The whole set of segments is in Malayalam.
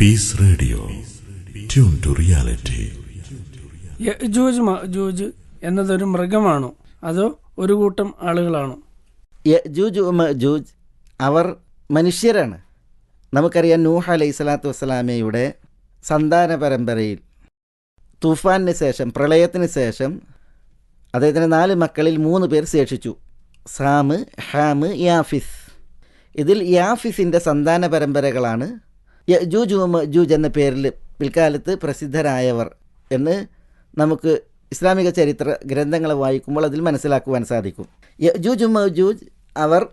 Peace radio tune to reality യജൂജ് മജൂജ് എന്നതൊരു മൃഗമാണോ? അതോ ഒരു കൂട്ടം ആളുകളാണോ? യജൂജ് മജൂജ് അവർ മനുഷ്യരാണ്. നമുക്കറിയാം നൂഹ് അലൈഹി സ്വലാത്തു വസ്സലാമയുടെ സന്താന പരമ്പരയിൽ തൂഫാനിന് ശേഷം പ്രളയത്തിന് ശേഷം അദ്ദേഹത്തിന് നാല് മക്കളിൽ മൂന്ന് പേർ ശേഷിച്ചു. SAM ham യാഫിസ്. ഇതിൽ യാഫിസിന്റെ സന്താന പരമ്പരകളാണ് യജൂജ് മജൂജ് എന്ന പേരിൽ പിൽക്കാലത്ത് പ്രസിദ്ധരായവർ എന്ന് നമുക്ക് ഇസ്ലാമിക ചരിത്ര ഗ്രന്ഥങ്ങൾ വായിക്കുമ്പോൾ അതിൽ മനസ്സിലാക്കുവാൻ സാധിക്കും. യജൂജ് മജൂജ് അവർ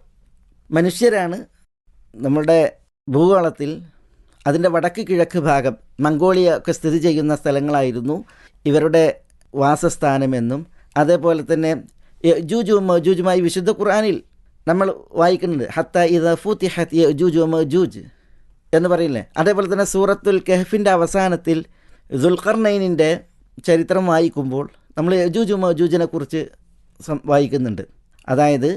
മനുഷ്യരാണ്. നമ്മുടെ ഭൂഗോളത്തിൽ അതിന്റെ വടക്ക് കിഴക്ക് ഭാഗം മംഗോളിയ ഒക്കെ സ്ഥിതി ചെയ്യുന്ന സ്ഥലങ്ങളായിരുന്നു ഇവരുടെ വാസസ്ഥാനമെന്നും അതേപോലെ തന്നെ യജൂജു മജൂജുമായി വിശുദ്ധ ഖുർആനിൽ നമ്മൾ വായിക്കുന്നുണ്ട്. ഹത്ത ഇദ ജു യജൂജു മജൂജ് എന്ന് പറയില്ലേ? അതേപോലെ തന്നെ സൂറത്തുൽ കെഹഫിന്റെ അവസാനത്തിൽ ദുൽഖർനൈനിന്റെ ചരിത്രം വായിക്കുമ്പോൾ നമ്മൾ യജൂജ് മജൂജിനെ കുറിച്ച് വായിക്കുന്നുണ്ട്. അതായത്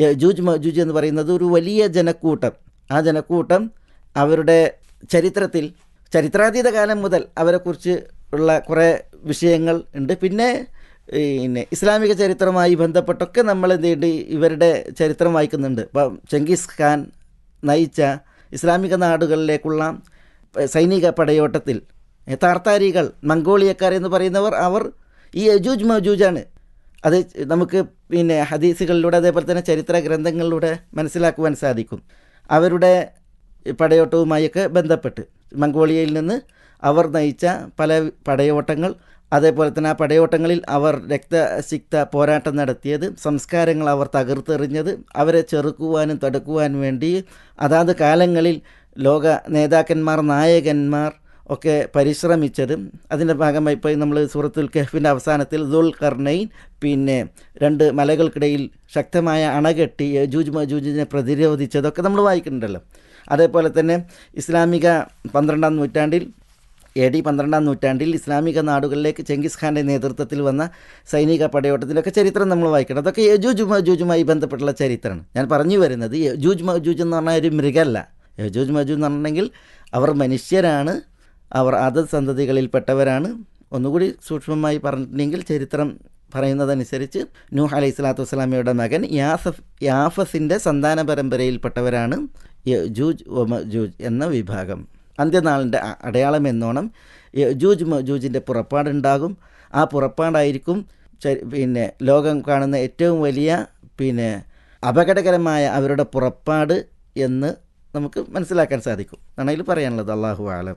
യജൂജ് മജൂജ് എന്ന് പറയുന്നത് ഒരു വലിയ ജനക്കൂട്ടം. ആ ജനക്കൂട്ടം അവരുടെ ചരിത്രത്തിൽ ചരിത്രാതീത കാലം മുതൽ അവരെക്കുറിച്ച് ഉള്ള കുറേ വിഷയങ്ങൾ ഉണ്ട്. പിന്നെ പിന്നെ ഇസ്ലാമിക ചരിത്രമായി ബന്ധപ്പെട്ടൊക്കെ നമ്മൾ എന്ത് ചെയ്യുന്നുണ്ട് ഇവരുടെ ചരിത്രം വായിക്കുന്നുണ്ട്. ഇപ്പം ചെങ്കിസ് ഖാൻ നയിച്ച ഇസ്ലാമിക നാടുകളിലേക്കുള്ള സൈനിക പടയോട്ടത്തിൽ. താർത്താരികൾ മംഗോളിയക്കാർ എന്ന് പറയുന്നവർ അവർ ഈ യജൂജ് മജൂജാണ്. അത് നമുക്ക് പിന്നെ ഹദീസുകളിലൂടെ അതേപോലെ തന്നെ ചരിത്ര ഗ്രന്ഥങ്ങളിലൂടെ മനസ്സിലാക്കുവാൻ സാധിക്കും. അവരുടെ പടയോട്ടവുമായൊക്കെ ബന്ധപ്പെട്ട്. മംഗോളിയയിൽ നിന്ന് അവർ നയിച്ച പല പടയോട്ടങ്ങൾ അതേപോലെ തന്നെ ആ പടയോട്ടങ്ങളിൽ അവർ രക്തസിക്ത പോരാട്ടം നടത്തിയത് സംസ്കാരങ്ങൾ അവർ തകർത്തെറിഞ്ഞത് അവരെ ചെറുക്കുവാനും തടുക്കുവാനും വേണ്ടി അതാത് കാലങ്ങളിൽ ലോക നേതാക്കന്മാർ നായകന്മാർ ഒക്കെ പരിശ്രമിച്ചതും. അതിന്റെ ഭാഗമായി ഇപ്പോൾ നമ്മൾ സൂറത്തുൽ കഹഫിന്റെ അവസാനത്തിൽ ദുൽ കർണൈൻ പിന്നെ രണ്ട് മലകൾക്കിടയിൽ ശക്തമായ അണകെട്ടി ജൂജ് മജൂജിനെ പ്രതിരോധിച്ചതൊക്കെ നമ്മൾ വായിക്കുന്നുണ്ടല്ലോ. അതേപോലെ തന്നെ ഇസ്ലാമിക പന്ത്രണ്ടാം നൂറ്റാണ്ടിൽ എ ഡി പന്ത്രണ്ടാം നൂറ്റാണ്ടിൽ ഇസ്ലാമിക നാടുകളിലേക്ക് ചെങ്കിസ് ഖാന്റെ നേതൃത്വത്തിൽ വന്ന സൈനിക പടയോട്ടത്തിലൊക്കെ ചരിത്രം നമ്മൾ വായിക്കണം. അതൊക്കെ യജൂജ് മജൂജുമായി ബന്ധപ്പെട്ടുള്ള ചരിത്രമാണ്. ഞാൻ പറഞ്ഞു വരുന്നത് യജൂജ് മജൂജ് എന്ന് പറഞ്ഞാൽ ഒരു മൃഗമല്ല. യജൂജ് മജൂജ് എന്ന് പറഞ്ഞിട്ടുണ്ടെങ്കിൽ അവർ മനുഷ്യരാണ് അവർ അത് സന്തതികളിൽപ്പെട്ടവരാണ്. ഒന്നുകൂടി സൂക്ഷ്മമായി പറഞ്ഞിട്ടുണ്ടെങ്കിൽ ചരിത്രം പറയുന്നതനുസരിച്ച് നൂഹ് അലൈഹി സ്വലാത്തു വസ്സലാമയുടെ മകൻ യാസഫ് യാഫസിന്റെ സന്താന പരമ്പരയിൽപ്പെട്ടവരാണ് ജൂജ് ഒമ ജൂജ് എന്ന വിഭാഗം. അന്ത്യനാളിന്റെ അടയാളം എന്നോണം ജൂജ് ജൂജിന്റെ പുറപ്പാടുണ്ടാകും. ആ പുറപ്പാടായിരിക്കും പിന്നെ ലോകം കാണുന്ന ഏറ്റവും വലിയ പിന്നെ അപകടകരമായ അവരുടെ പുറപ്പാട് എന്ന് നമുക്ക് മനസ്സിലാക്കാൻ സാധിക്കും. എന്നാണ് പറയാനുള്ളത് അള്ളാഹു ആലം